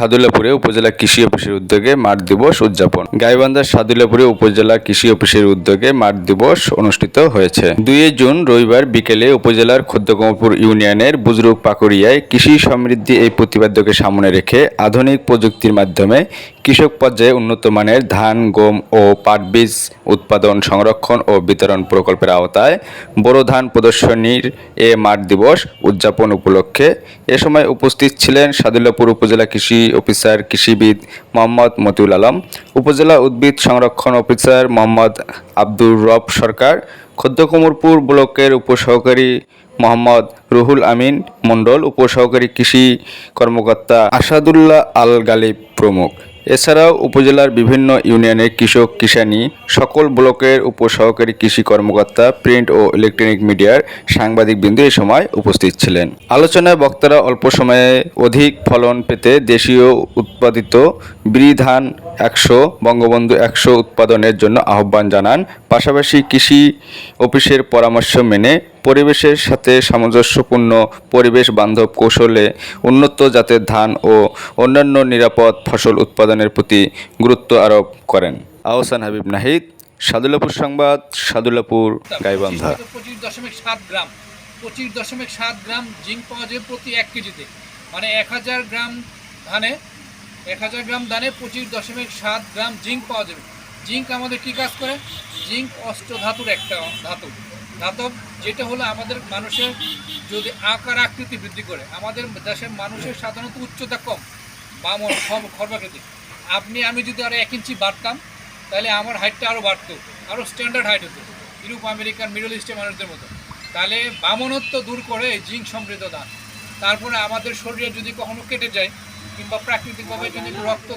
সাদুল্লাপুরে উপজেলা কৃষি অফিসের উদ্যোগে মাঠ দিবস উদযাপন। গাইবান্ধার সাদুল্লাপুরে উপজেলা কৃষি অফিসের উদ্যোগে মাঠ দিবস অনুষ্ঠিত হয়েছে। দুই জুন রবিবার বিকেলে উপজেলার খদ্দকমপুর ইউনিয়নের বুজরুক পাকুড়িয়ায় কৃষি সমৃদ্ধি এই প্রতিপাদ্যকে সামনে রেখে আধুনিক প্রযুক্তির মাধ্যমে কৃষক পর্যায়ে উন্নত মানের ধান, গম ও পাট বীজ উৎপাদন, সংরক্ষণ ও বিতরণ প্রকল্পের আওতায় বোরো ধান প্রদর্শনীর এ মাঠ দিবস উদযাপন উপলক্ষে এ সময় উপস্থিত ছিলেন সাদুল্লাপুর উপজেলা কৃষি অফিসার কৃষিবিদ মোহাম্মদ মতিউল আলম, উপজেলা উদ্ভিদ সংরক্ষণ অফিসার মোহাম্মদ আব্দুর রব সরকার খদ্দকমরপুর ব্লকের উপসহকারী মোহাম্মদ রুহুল আমিন মণ্ডল, উপসহকারী কৃষি কর্মকর্তা আসাদুল্লাহ আল গালিব প্রমুখ। এছাড়াও উপজেলার বিভিন্ন ইউনিয়নের কৃষক কিষানি, সকল ব্লকের উপসহকারী কৃষি কর্মকর্তা, প্রিন্ট ও ইলেকট্রনিক মিডিয়ার সাংবাদিকবৃন্দ এ সময় উপস্থিত ছিলেন। আলোচনায় বক্তারা অল্প সময়ে অধিক ফলন পেতে দেশীয় উৎপাদিত বিরি ধান একশো, বঙ্গবন্ধু একশো উৎপাদনের জন্য আহ্বান জানান। পাশাপাশি কৃষি অফিসের পরামর্শ মেনে পরিবেশের সাথে সামঞ্জস্যপূর্ণ পরিবেশ বান্ধব কৌশলে উন্নত জাতের ধান ও অন্যান্য নিরাপদ ফসল উৎপাদনের প্রতি গুরুত্ব আরোপ করেন। আহসান হাবিব নাহিদ, সাদুল্লাপুর সংবাদ, সাদুল্লাপুর, গাইবান্ধা। পঁচিশ দশমিক সাত গ্রাম, পঁচিশ দশমিক সাত গ্রাম জিঙ্ক পাওয়া যায় প্রতি এক কেজিতে। মানে এক হাজার গ্রাম ধানে, এক হাজার গ্রাম ধানে পঁচিশ দশমিক সাত গ্রাম জিঙ্ক পাওয়া যাবে। জিঙ্ক আমাদের কী কাজ করে? জিঙ্ক অষ্টধাতুর একটা ধাতু। ধাতব যেটা হলো আমাদের মানুষের যদি আকার আকৃতি বৃদ্ধি করে, আমাদের দেশের মানুষের সাধারণত উচ্চতা কম, বামন খর্বাকৃতি। আপনি, আমি যদি আরও এক ইঞ্চি বাড়তাম, তাহলে আমার হাইটটা আরও বাড়তো আরও স্ট্যান্ডার্ড হাইট হতো ইউরোপ আমেরিকান মিডল ইস্টের মানুষদের মতো। তাহলে বামনত্ব দূর করে জিঙ্ক সমৃদ্ধ দান। তারপরে আমাদের শরীরে যদি কখনো কেটে যায়, কিংবা প্রাকৃতিকভাবে যদি রক্ত